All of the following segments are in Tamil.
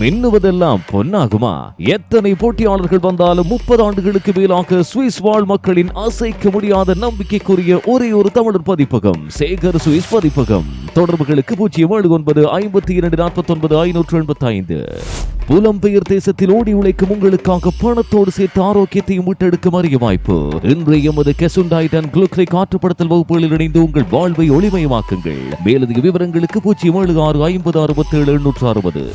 மின்னுவதெல்லாம் பொன்னாகுமா? எத்தனை போட்டியாளர்கள் வந்தாலும் முப்பது ஆண்டுகளுக்கு மேலாக சுவிஸ் வாழ் மக்களின் அசைக்க முடியாத நம்பிக்கைக்குரிய ஒரே ஒரு தமிழர் பதிப்பகம் சேகர் சுவிஸ் பதிப்பகம். தொடர்புகளுக்கு பூஜ்ஜியம் ஏழு ஒன்பது ஐம்பத்தி இரண்டு நாற்பத்தி ஒன்பது ஐநூற்று எண்பத்தி ஐந்து புலம்பெயர் தேசத்தில் ஓடி உழைக்கும் உங்களுக்காக பணத்தோடு சேர்த்து ஆரோக்கியத்தையும் மீட்டெடுக்கும் அரிய வாய்ப்பு. இன்றைய எமது கெசுண்டாய்ட் அண்ட் குளுக்ரை காற்றுப்படுத்தல் வகுப்புகளில் இணைந்து உங்கள் வாழ்வை ஒளிமயமாக்குங்கள். மேலதிக விவரங்களுக்கு பூஜ்ஜியம் ஏழு ஆறு ஐம்பது அறுபத்தி ஏழு எண்ணூற்று அறுபது.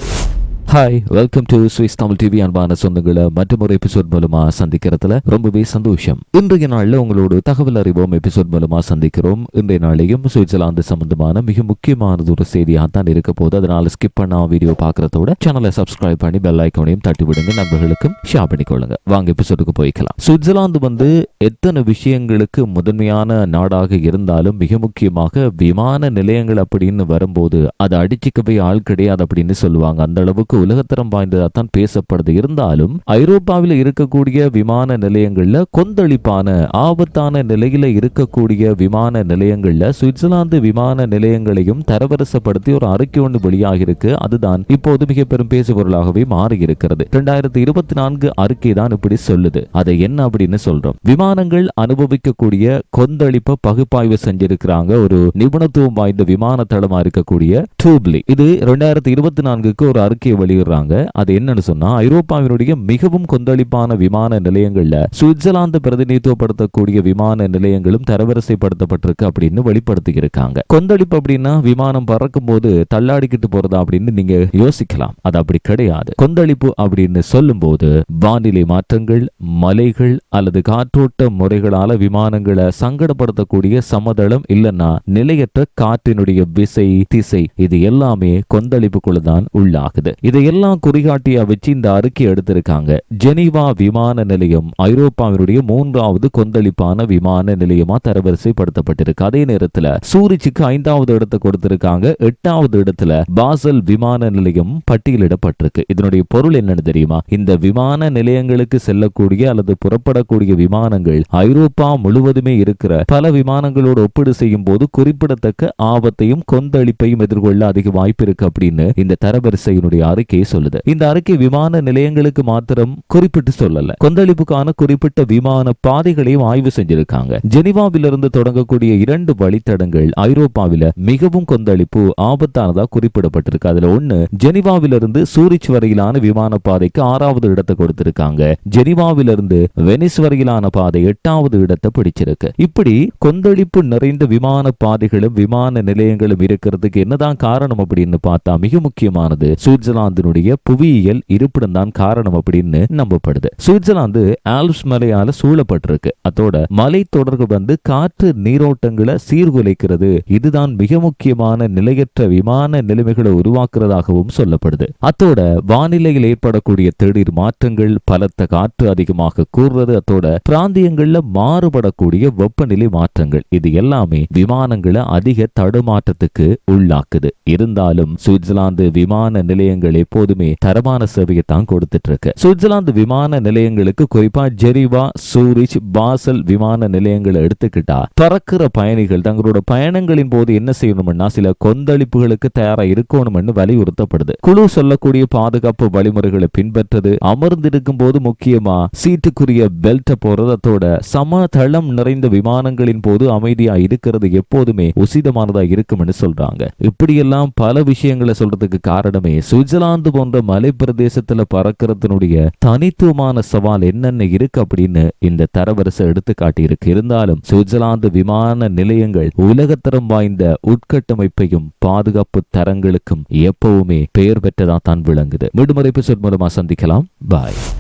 Hi welcome to Swiss Tamil TV அன்பான சொந்தங்களை மற்றொரு எபிசோட் மூலமா சந்திக்கிறதுல ரொம்பவே சந்தோஷம். இன்றைய நாளில் உங்களோட தகவல் அறிவோம் எபிசோட் மூலமா சந்திக்கிறோம். இன்றைய நாளையும் சுவிட்சர்லாந்து சம்பந்தமான மிக முக்கியமானது ஒரு செய்தியாக தான் இருக்க போது அதனால ஸ்கிப் பண்ணா வீடியோ பார்க்கறதோட சேனலை சப்ஸ்கிரைப் பண்ணி பெல் ஐக்கோனையும் தட்டி விடுங்க. நண்பர்களுக்கும் ஷேர் பண்ணிக்கொள்ளுங்க. வாங்க எபிசோடுக்கு போய்க்கலாம். சுவிட்சர்லாந்து வந்து எத்தனை விஷயங்களுக்கு முதன்மையான நாடாக இருந்தாலும் மிக முக்கியமாக விமான நிலையங்கள் அப்படின்னு வரும்போது அதை அடிச்சுக்கவே ஆள் கிடையாது அப்படின்னு சொல்லுவாங்க. அந்த அளவுக்கு உலகத்தரம் வாய்ந்ததா தான் பேசப்படுது. இருந்தாலும் ஐரோப்பாவில் இருக்கக்கூடிய விமான நிலையங்கள்ல கொந்தளிப்பான ஆபத்தான நிலையில இருக்கக்கூடிய விமான நிலையங்கள்ல சுவிட்சர்லாந்து விமான நிலையங்களையும் தரவரிசப்படுத்தி ஒரு அறிக்கை ஒன்று வெளியாகி இருக்கு அதுதான் இப்போது மிக பெரும் பேசுபொருளாகவே மாறி இருக்கிறது இரண்டாயிரத்தி இருபத்தி நான்கு அறிக்கை தான் இப்படி சொல்லுது. அதை என்ன அப்படின்னு சொல்றோம். விமானங்கள் அனுபவிக்கக்கூடிய கொந்தளிப்ப பகுப்பாய்வு செஞ்சிருக்கிறாங்க ஒரு நிபுணத்துவம் வாய்ந்த விமான தளமா இருக்கக்கூடிய டூப்லி இது இரண்டாயிரத்தி இருபத்தி நான்குக்கு ஒரு அறிக்கையை வெளியிடுறாங்க. அது என்னன்னு சொன்னா ஐரோப்பாவினுடைய மிகவும் கொந்தளிப்பான விமான நிலையங்கள்ல சுவிட்சர்லாந்து பிரதிநிதித்துவப்படுத்தக்கூடிய விமான நிலையங்களும் தரவரிசைப்படுத்தப்பட்டிருக்கு அப்படின்னு வெளிப்படுத்தி இருக்காங்க கொந்தளிப்பு அப்படின்னா விமானம் பறக்கும் போது தள்ளாடிக்கிட்டு போறதா அப்படின்னு நீங்க யோசிக்கலாம். அது அப்படி கிடையாது. கொந்தளிப்பு அப்படின்னு சொல்லும் போது வானிலை மாற்றங்கள் மலைகள் அல்லது காற்றோட்ட முறைகளால விமானங்களை சங்கடப்படுத்தக்கூடிய சமதளம் இல்லைன்னா நிலையற்ற காற்றினுடைய விசை திசை இது எல்லாமே கொந்தளிப்புக்குள்ள தான் உள்ளாகுது. இது இதையெல்லாம் குறிகாட்டியா வச்சு இந்த அறிக்கை எடுத்திருக்காங்க. ஜெனீவா விமான நிலையம் ஐரோப்பாவினுடைய மூன்றாவது கொந்தளிப்பான விமான நிலையமா தரவரிசைப்படுத்தப்பட்டிருக்கு. அதே நேரத்துல சூரிச்சுக்கு ஐந்தாவது இடத்தை கொடுத்திருக்காங்க. எட்டாவது இடத்துல பாசல் விமான நிலையம் பட்டியலிடப்பட்டிருக்கு. இதனுடைய பொருள் என்னன்னு தெரியுமா? இந்த விமான நிலையங்களுக்கு செல்லக்கூடிய அல்லது புறப்படக்கூடிய விமானங்கள் ஐரோப்பா முழுவதுமே இருக்கிற பல விமானங்களோடு ஒப்பீடு செய்யும் போது குறிப்பிடத்தக்க ஆபத்தையும் கொந்தளிப்பையும் எதிர்கொள்ள அதிக வாய்ப்பு இருக்கு அப்படின்னு இந்த தரவரிசையினுடைய அறிக்கை அறிக்கையை சொல்லுது. இந்த அறிக்கை விமான நிலையங்களுக்கு மாத்திரம் குறிப்பிட்டு சொல்லல. கொந்தளிப்புக்கான குறிப்பிட்ட விமான பாதைகளையும் ஆய்வு செஞ்சிருக்காங்க. ஜெனிவாவிலிருந்து தொடங்கக்கூடிய இரண்டு வழித்தடங்கள் ஐரோப்பாவில மிகவும் கொந்தளிப்பு ஆபத்தானதா குறிப்பிடப்பட்டிருக்கு. அதுல ஒண்ணு ஜெனிவாவிலிருந்து சூரிச் வரையிலான விமான பாதைக்கு ஆறாவது இடத்தை கொடுத்திருக்காங்க. ஜெனிவாவிலிருந்து வெனிஸ் வரையிலான பாதை எட்டாவது இடத்தை பிடிச்சிருக்கு. இப்படி கொந்தளிப்பு நிறைந்த விமான பாதைகளும் விமான நிலையங்களும் இருக்கிறதுக்கு என்னதான் காரணம் அப்படின்னு பார்த்தா மிக முக்கியமானது சுவிட்சர்லாந்து சுவிட்சர்லாந்தினுடைய புவியியல் இருப்பிடம் தான் காரணம் அப்படின்னு நம்பப்படுது. சுவிட்சர்லாந்து ஆல்ப்ஸ் மலையால சூழப்பட்டிருக்கு. அதோட மலை தொடர்பு வந்து காற்று நீரோட்டங்களை சீர்குலைக்கிறது. இதுதான் மிக முக்கியமான நிலையற்ற விமான நிலைமைகளை உருவாக்குறதாகவும் சொல்லப்படுது. அத்தோட வானிலையில் ஏற்படக்கூடிய திடீர் மாற்றங்கள் பலத்த காற்று அதிகமாக கூறுறது. அத்தோட பிராந்தியங்கள்ல மாறுபடக்கூடிய வெப்பநிலை மாற்றங்கள். இது எல்லாமே விமானங்களை அதிக தடுமாற்றத்துக்கு உள்ளாக்குது. இருந்தாலும் சுவிட்சர்லாந்து விமான நிலையங்கள் எப்போதுமே தரமான சேவையை தான் கொடுத்துட்டு இருக்கு சுவிட்சர்லாந்து விமான நிலையங்களுக்கு குறிப்பா ஜெரிவா சூரிச் பாசல் விமான நிலையங்களை எடுத்துக்கிட்டா பறக்கிற பயணிகள் தங்களோட பயணங்களின் போது என்ன செய்யணும்னா சில கொந்தளிப்புகளுக்கு தயாரா இருக்கணும்னு வலியுறுத்தப்படுது. குழு சொல்லக்கூடிய பாதுகாப்பு வழிமுறைகளை பின்பற்றது அமர்ந்திருக்கும் போது முக்கியமா சீட்டுக்குரிய பெல்ட்டை போறதோட சமதளம் நிறைந்த விமானங்களின் போது அமைதியா இருக்கிறது எப்போதுமே உசிதமானதா இருக்கும்னு சொல்றாங்க. இப்படியெல்லாம் பல விஷயங்களை சொல்றதுக்கு காரணமே சுவிட்சர்லாந்து போன்ற மலை பிரதேசத்துல பறக்கிறதுனுடைய தனித்துவமான சவால் என்னென்ன இருக்கு அப்படின்னு இந்த தரவரிசை எடுத்து காட்டியிருக்கு இருந்தாலும் சுவிட்சர்லாந்து விமான நிலையங்கள் உலகத்தரம் வாய்ந்த உட்கட்டமைப்பையும் பாதுகாப்பு தரங்களுக்கும் எப்பவுமே பெயர் பெற்றதா தான் விளங்குது. மீண்டும் ஒரு எபிசோட் மூலமா சந்திக்கலாம். பாய்.